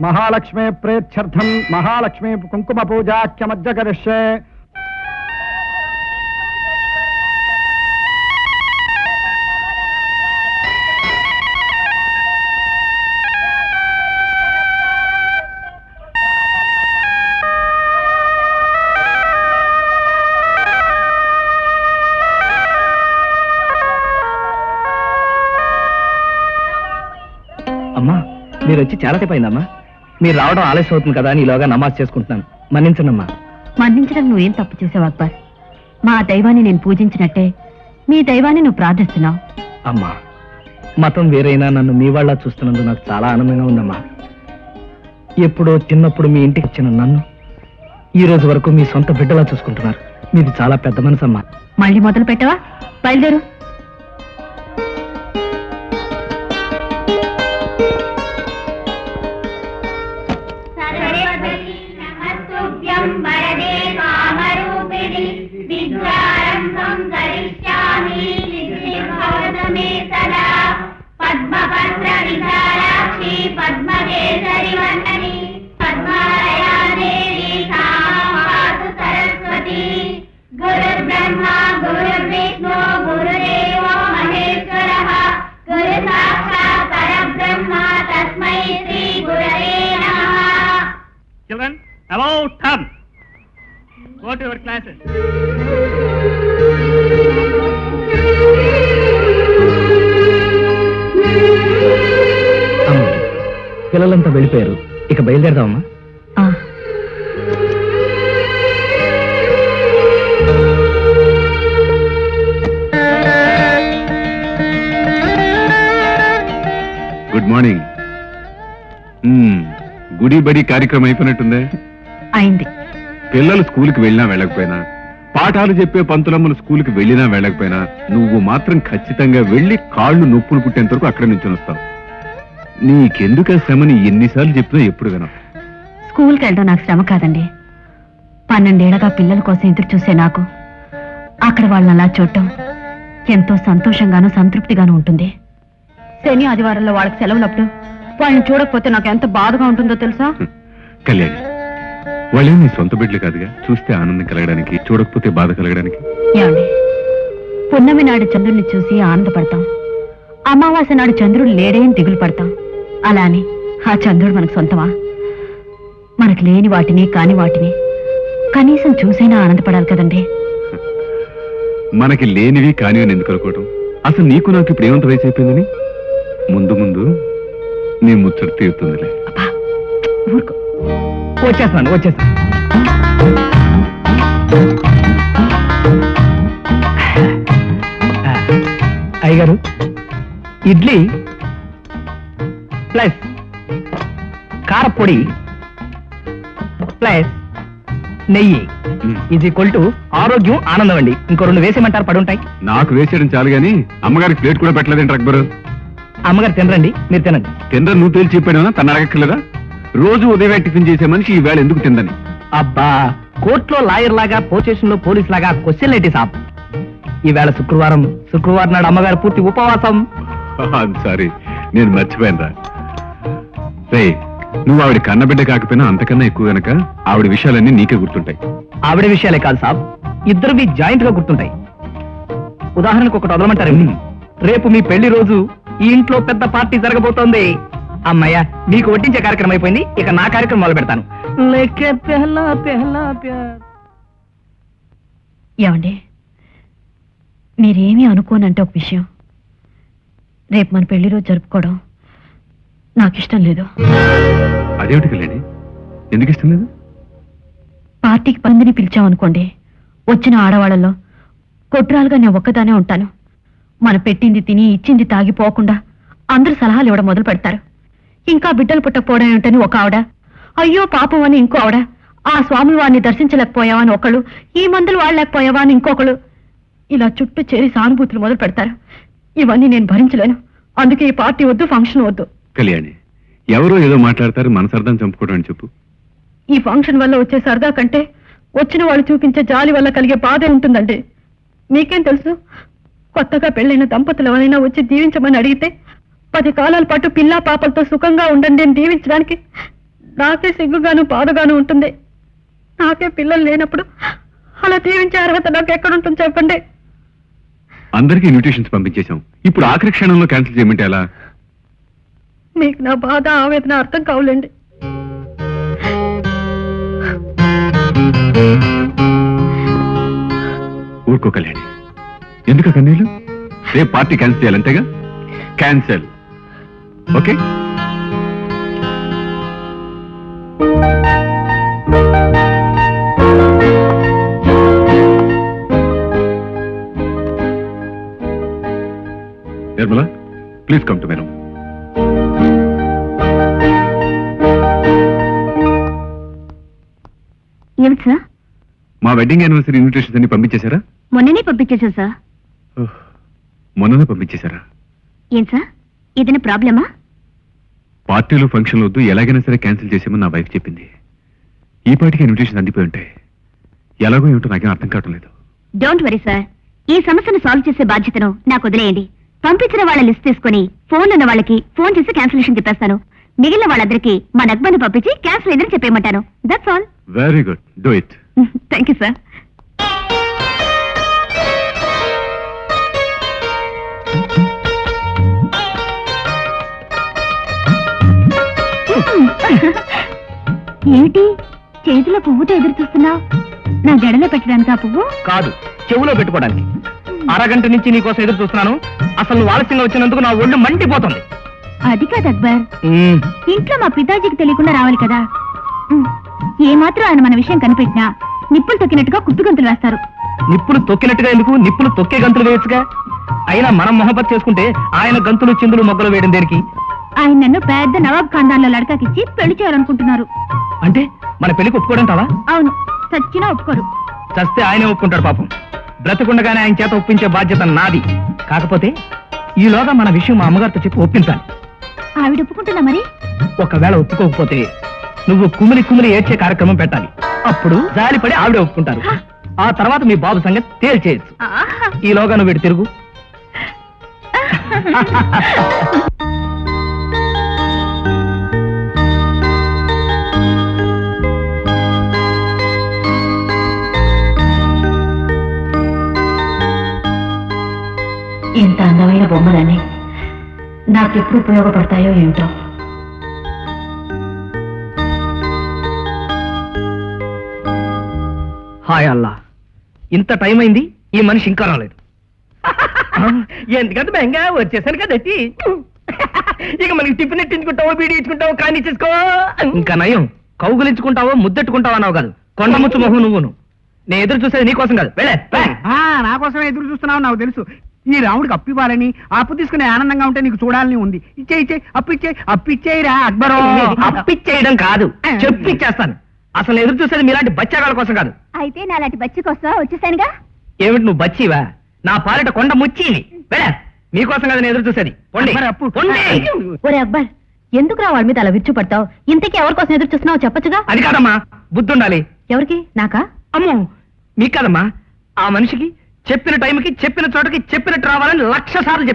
మహాలక్ష్మి ప్రేత్యర్థం మహాలక్ష్మి కుంకుమ పూజాఖ్యమధ్య కరిష్యే అమ్మా మీరు వచ్చి చాలా సేపు అయిందమ్మా. మీరు రావడం ఆలస్యం అవుతుంది కదా అని ఈలోగా నమాజ్ చేసుకుంటున్నాను. మన్నించండి అమ్మా మన్నించడం నువ్వేం తప్పు చేసావు అక్బర్? మా దైవాన్ని నేను పూజించినట్టే మీ దైవాన్ని నువ్వు ప్రార్థిస్తున్నావు. అమ్మా మతం వేరైనా నన్ను మీ వాళ్ళ చూస్తున్నందుకు నాకు చాలా ఆనందంగా ఉందమ్మా. ఎప్పుడో చిన్నప్పుడు మీ ఇంటికి వచ్చిన నన్ను ఈ రోజు వరకు మీ సొంత బిడ్డలా చూసుకుంటున్నారు. మీది చాలా పెద్ద మనసు అమ్మా మళ్ళీ మొదలు పెట్టవా? బయలుదేరు. గురవే నమః children about turn go to your classes పిల్లలంతా వెళ్ళిపోయారు. ఇక బయలుదేరదామమ్మా. Good morning. గుడి బడి కార్యక్రమం అయిపోయినట్టుందే? అయింది. పిల్లలు స్కూల్కి వెళ్ళినా వెళ్ళకపోయినా పాఠాలు చెప్పే పంతులమ్మలు స్కూల్కి వెళ్ళినా వెళ్ళకపోయినా నువ్వు మాత్రం ఖచ్చితంగా వెళ్ళి కాళ్ళు నొప్పులు పుట్టేంత వరకు అక్కడ నుంచి వస్తావు. నీకెందుకు ఆ శ్రమని ఎన్నిసార్లు చెప్పినా ఎప్పుడు వినవు. స్కూల్కి వెళ్ళడం నాకు శ్రమ కాదండి. పన్నెండేళ్ళగా పిల్లల కోసం ఎదురు చూసే నాకు అక్కడ వాళ్ళని అలా చూడటం ఎంతో సంతోషంగానూ సంతృప్తిగానూ ఉంటుంది. శని ఆదివారంలో వాళ్ళకి సెలవులప్పుడు వాళ్ళని చూడకపోతే నాకు ఎంత బాధగా ఉంటుందో తెలుసా? కళ్యాణి వాళ్ళే నీ సొంత బిడ్డలు కాదుగా? చూస్తే ఆనందం కలగడానికి చూడకపోతే బాధ కలగడానికి. ఏమండి పున్నమి నాడు చంద్రుడిని చూసి ఆనందపడతాం. అమావాస్య నాడు చంద్రుడు లేడే అని దిగులు పడతాం. అలా అని. ఆ చంద్రుడు మనకు సొంతమా? మనకు లేని వాటిని కాని వాటిని. కనీసం చూసైనా ఆనందపడాలి కదండి. మనకి లేనివి కానివి అని ఎందుకు అనుకోవటం? అసలు నీకు నాకు ఇప్పుడు ఏమంత వయసు అయిపోయిందని? ముందు ముందు నీ ముచ్చట తీరుతుందిలే. ఊరుకో. వచ్చేస్తాను ఆ, అయ్యగారు ఇడ్లీ ప్లస్ కారపొడి ప్లస్ నెయ్యి. ఇది కొల్టు ఆరోగ్యం ఆనందం అండి. ఇంకో రెండు వేసేయమంటారు పడుంటాయి. నాకు వేసేయడం చాలు గాని అమ్మగారికి ప్లేట్ కూడా పెట్టలేదంట అక్బరు అమ్మగారు తినరండి మీరు తినండి. తిందా నువ్వు తేల్చి చెప్పానా తన అడగక్కర్లేదా? రోజు ఉదయమే టిఫిన్ చేసే మనిషి ఈ వేళ ఎందుకు తిందని? అబ్బా కోర్టులో లాయర్ లాగా పోలీస్ స్టేషన్లో పోలీస్ లాగా క్వశ్చన్ ఏంటి సాబ్? ఈవేళ శుక్రవారం శుక్రవారం నాడు అమ్మగారు పూర్తి ఉపవాసం. సారీ నేను మర్చిపోయాను రా రే నువ్వు ఆవిడ కన్నబిడ్డ కాకపోయినా అంతకన్నా ఎక్కువ గనక ఆవిడ విషయాలన్నీ నీకే గుర్తుంటాయి. ఆవిడ విషయాలే కాదు సాబ్ ఇద్దరువి జాయింట్గా గుర్తుంటాయి. ఉదాహరణకు ఒకటి వదలమంటారు. రేపు మీ పెళ్ళి రోజు ఈ ఇంట్లో పెద్ద పార్టీ జరగబోతోంది. అమ్మయ్య మీకు వడ్డించే కార్యక్రమం అయిపోయింది. ఇక నా కార్యక్రమం మొదలు పెడతాను. ఏమండి? మీరేమీ అనుకోనంటే ఒక విషయం. రేపు మన పెళ్ళి రోజు జరుపుకోవడం నాకు ఇష్టం లేదు. అదేమిటి ఎందుకు ఇష్టం లేదు? పార్టీకి పందిని పిలిచామనుకోండి వచ్చిన ఆడవాళ్ళలో కొట్రాలుగా నేను ఒక్కదానే ఉంటాను. మన పెట్టింది తిని ఇచ్చింది తాగి పోకుండా అందరూ సలహాలు ఇవ్వడం మొదలు పెడతారు. ఇంకా బిడ్డలు పుట్టకపోవడం ఏమిటని ఒక ఆవిడ అయ్యో పాపం అని ఇంకో ఆవిడ ఆ స్వామి వారిని దర్శించలేకపోయావా అని ఒకళ్ళు ఈ మందులు వాడలేకపోయావా అని ఇంకొకళ్ళు. ఇలా చుట్టూ చేరి సానుభూతులు మొదలు పెడతారు. ఇవన్నీ నేను భరించలేను. అందుకే ఈ పార్టీ వద్దు ఫంక్షన్ వద్దు. కళ్యాణి ఎవరో ఏదో మాట్లాడతారు మనసర్థం చంపుకోవడం అని చెప్పు. ఈ ఫంక్షన్ వల్ల వచ్చే సరదా కంటే వచ్చిన వాళ్ళు చూపించే జాలి వల్ల కలిగే బాధే ఉంటుందండి. మీకేం తెలుసు? కొత్తగా పెళ్ళైన దంపతులు ఎవరైనా వచ్చి దీవించమని అడిగితే పది కాలాల పాటు పిల్లా పాపలతో సుఖంగా ఉండండి అని దీవించడానికి నాకే సిగ్గుగాను బాధగాను ఉంటుంది. నాకే పిల్లలు లేనప్పుడు అలా దీవించే అర్హత నాకు ఎక్కడుంటుంది చెప్పండి? అందరికీ ఇన్విటేషన్స్ పంపించేశాం. ఇప్పుడు ఆఖరి క్షణంలో క్యాన్సిల్ చేయమంటే ఎలా? మీకు నా బాధ ఆవేదన అర్థం కావులేండి. ఊరుకో కళ్యాణి. ఎందుకు కన్నీళ్ళు? రేపు party cancel చేయాలంతేగా cancel okay Nirmala please come to my room ఏమిటి సార్? మా వెడ్డింగ్ యానివర్సరీ ఇన్విటేషన్స్ అన్ని పంపించేశారా? మొన్ననే పంపించేశాను సార్. మొన్ననే పంపించేశారా? ఏం సార్? ఏదైనా ప్రాబ్లమా? పార్టీలు ఫంక్షన్లు వద్దు ఎలాగైనా సరే క్యాన్సిల్ చేసేమని నా వైఫ్ చెప్పింది. ఈ పాటికి ఇన్విటేషన్ అందిపోయి ఉంటాయి. ఎలాగో ఏమిటో నాకేం అర్థం కావటం లేదు. Don't worry sir. ఈ సమస్యను సాల్వ్ చేసే బాధ్యతను నాకు వదిలేయండి. పంపించిన వాళ్ళ లిస్ట్ తీసుకుని ఫోన్ ఉన్న వాళ్ళకి ఫోన్ చేసి క్యాన్సిలేషన్ చెప్పేస్తాను. మిగిలిన వాళ్ళందరికీ మా నగ్బాన్ని పంపించి క్యాన్సిల్ అయిందని చెప్పేయమంటాను. That's all very good do it thank you sir ఏమిటి? చేతిలో పువ్వుతో ఎదురు చూస్తున్నావు? నా జడలో పెట్టడానికి ఆ పువ్వు? కాదు చెవులో పెట్టుకోవడానికి. అరగంట నుంచి నీకోసం ఎదురు చూస్తున్నాను. అసలు నువ్వు ఆలస్యంగా వచ్చినందుకు నా ఒళ్ళు మండిపోతుంది. అది కాదు అక్బర్. ఇంట్లో మా పితాజీకి తెలియకుండా రావాలి కదా. ఉమ్, ఏమాత్రం ఆయన మన విషయం కనిపెట్టినా నిప్పులు తొక్కినట్టుగా కుప్పిగంతులు వేస్తారు. నిప్పులు తొక్కినట్టుగా ఎందుకు? నిప్పులు తొక్కే గంతులు వేయచ్చుగా? అయినా మనం మొహబత్ చేసుకుంటే ఆయన గంతులు చిందులు మొగ్గలు వేయడం దేనికి? ఆయన నన్ను పెద్ద నవాబ్ ఖాందాన్లో లడకాకిచ్చి పెళ్ళి చేయాలనుకుంటున్నారు. అంటే మన పెళ్ళికి ఒప్పుకోవడంటావా అవును సచ్చినా ఒప్పుకోరు. చస్తే ఆయనే ఒప్పుకుంటాడు పాపం. బ్రతకుండగానే ఆయన చేత ఒప్పించే బాధ్యత నాది. కాకపోతే ఈలోగా మన విషయం మా అమ్మగారితో చెప్పి ఒప్పించాలి. ఆవిడ ఒప్పుకుంటుందా మరి? ఒకవేళ ఒప్పుకోకపోతే నువ్వు కుమిలి కుమిలి ఏడ్చే కార్యక్రమం పెట్టాలి. అప్పుడు జాలిపడి ఆవిడ ఒప్పుకుంటారు. ఆ తర్వాత మీ బాబు సంగతి తేల్చేయచ్చు. ఆహా. ఈలోగా నువ్వు ఇటు తిరుగు. ఎంత అందమైన బొమ్మలని నాకెప్పుడు ఉపయోగపడతాయో ఏమిటో. హాయ్ అల్లా. ఇంత టైం అయింది ఈ మనిషి ఇంకా రాలేదు. ఎందుకంటే బెంగా వచ్చేసాను కదట్టి ఇక మనకి టిఫిన్ ఎట్టించుకుంటావో బీడీ ఇచ్చుకుంటావో కానీ చేసుకో ఇంకా నయం. కౌగులించుకుంటావో ముద్దెట్టుకుంటావో అన్నావు కాదు. కొండముచ్చు మొహం నువ్వును. నేను ఎదురు చూసేది నీకోసం కాదు. వెళ్ళే ఆ, నా కోసమే ఎదురు చూస్తున్నావు నాకు తెలుసు. ఈ రాముడికి అప్పు ఇవ్వాలని అప్పు తీసుకునే ఆనందంగా ఉంటే నీకు చూడాలని ఉంది. ఇచ్చే ఇచ్చే అప్పు ఇచ్చే అప్పు ఇచ్చేయిరా అక్బరో. అప్పిచ్చేయడం కాదు. చెప్పిచ్చేస్తాను అసలు ఎదురు చూసేది మీలాంటి బచ్చాగాల కోసం కాదు. అయితే నాలాంటి బచ్చి కోసం వచ్చేసానుగా? ఏమిటి నువ్వు బచ్చివా? నా పాలిట కొండ ముచ్చివి వెళ్ళ మీకోసం కదా నేను ఎదురు చూసేది. పొండి. పొండి. ఒరే అక్బర్ ఎందుకు రా వాళ్ళ మీద అలా విరుచు పడతావు? ఇంతకీ ఎవరి కోసం ఎదురు చూస్తున్నావు చెప్పొచ్చుగా? అది కాదమ్మా బుద్ధి ఉండాలి ఎవరికి? నాకా? అమ్మో మీకు కాదమ్మా ఆ మనిషికి చెప్పిన టైంకి చెప్పిన చోటకి చెప్పినట్టు రావాలని లక్ష సార్లు